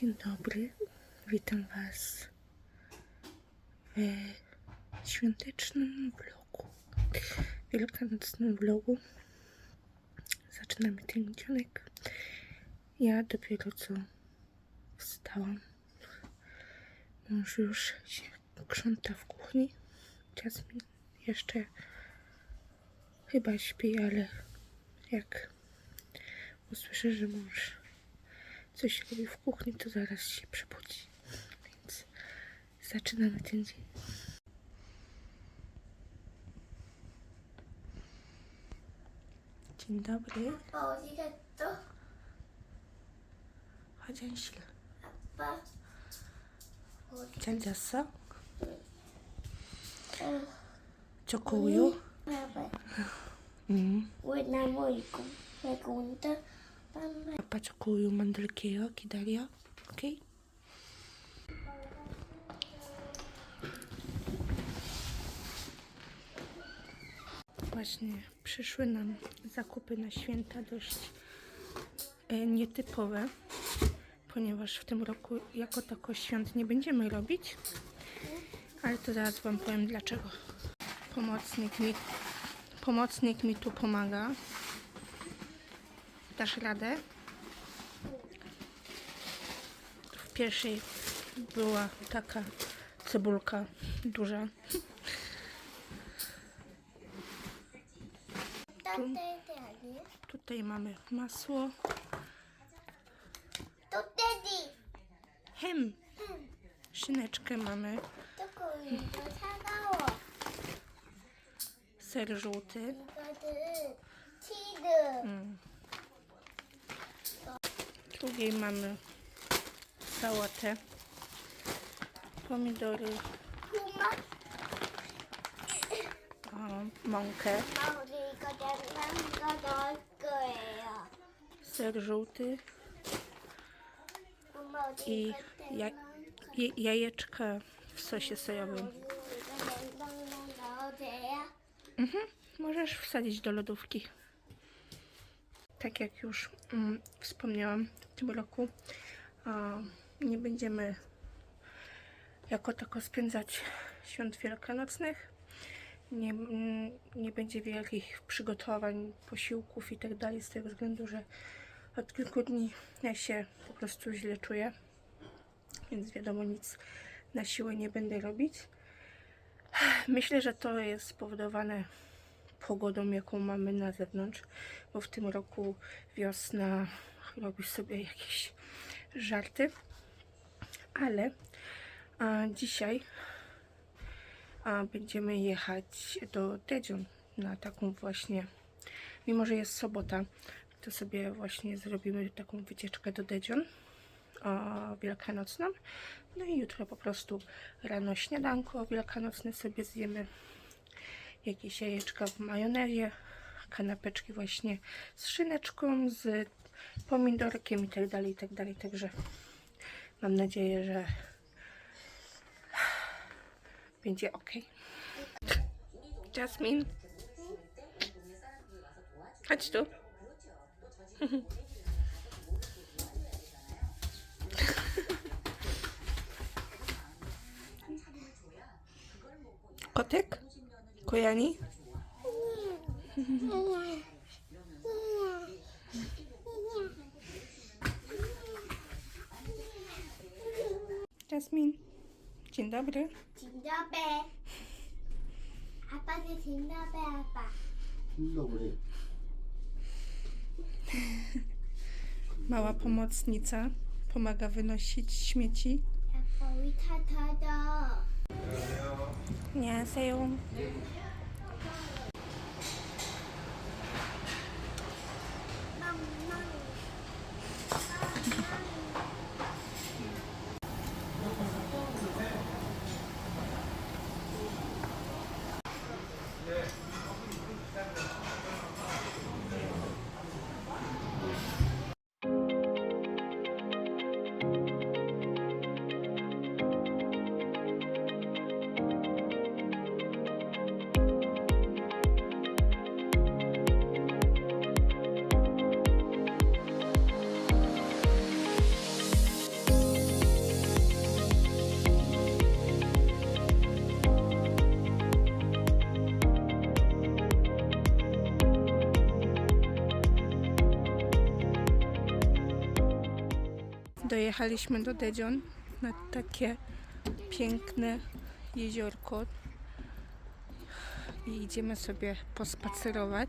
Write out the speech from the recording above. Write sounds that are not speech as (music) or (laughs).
Dzień dobry, witam Was w świątecznym vlogu, wielkanocnym vlogu. Zaczynamy ten dzionek. Ja dopiero co wstałam. Mąż już się krząta w kuchni. Jasmin jeszcze chyba śpi, ale jak usłyszę, że mąż coś robi w kuchni, to zaraz się przebudzi. Więc zaczynamy ten dzień. Dzień dobry. 아빠 어디 갔어? 화장실. 아빠 어디 잘 잤어? 어, 초코우유? 봐봐 응. 왜 나무 있고 왜 온다 పచ్చకూరు మందులకేయో కిదాలియో okay Właśnie przyszły nam zakupy na święta dość e, nietypowe, ponieważ w tym roku jako tako świąt nie będziemy robić, ale to zaraz Wam powiem dlaczego. Pomocnik mi, pomocnik mi tu pomaga, dasz radę. W pierwszej była taka cebulka duża. Tu, tutaj mamy masło. Hem. Szyneczkę mamy. Ser żółty. Mm drugiej mamy sałatę, pomidory, mąkę, ser żółty. I jaj jajeczka w sosie sojowym. Mhm, możesz wsadzić do lodówki. Tak jak już mm, wspomniałam, tym roku nie będziemy jako tako spędzać świąt wielkanocnych. Nie, nie będzie wielkich przygotowań, posiłków i tak dalej, z tego względu, że od kilku dni ja się po prostu źle czuję. Więc wiadomo, nic na siłę nie będę robić. Myślę, że to jest spowodowane pogodą, jaką mamy na zewnątrz, bo w tym roku wiosna robi sobie jakieś żarty. Ale a, dzisiaj a, będziemy jechać do Dedzion na taką właśnie, mimo że jest sobota, to sobie właśnie zrobimy taką wycieczkę do Dedzion o, wielkanocną. No i jutro po prostu rano śniadanko wielkanocne sobie zjemy. Jakieś jajeczka w majonezie, kanapeczki właśnie z szyneczką, z pomidorkiem i tak dalej, i tak dalej. Także mam nadzieję, że będzie ok. Jasmine. Chodź tu. (laughs) Kotek? Kojani? Jasmin, dzień dobry. Dzień dobry. A panie dzień dobry, apa. Dzień dobry. Mała pomocnica pomaga wynosić śmieci. 안녕하세요. 네. Dojechaliśmy do Dedzion na takie piękne jeziorko i idziemy sobie pospacerować.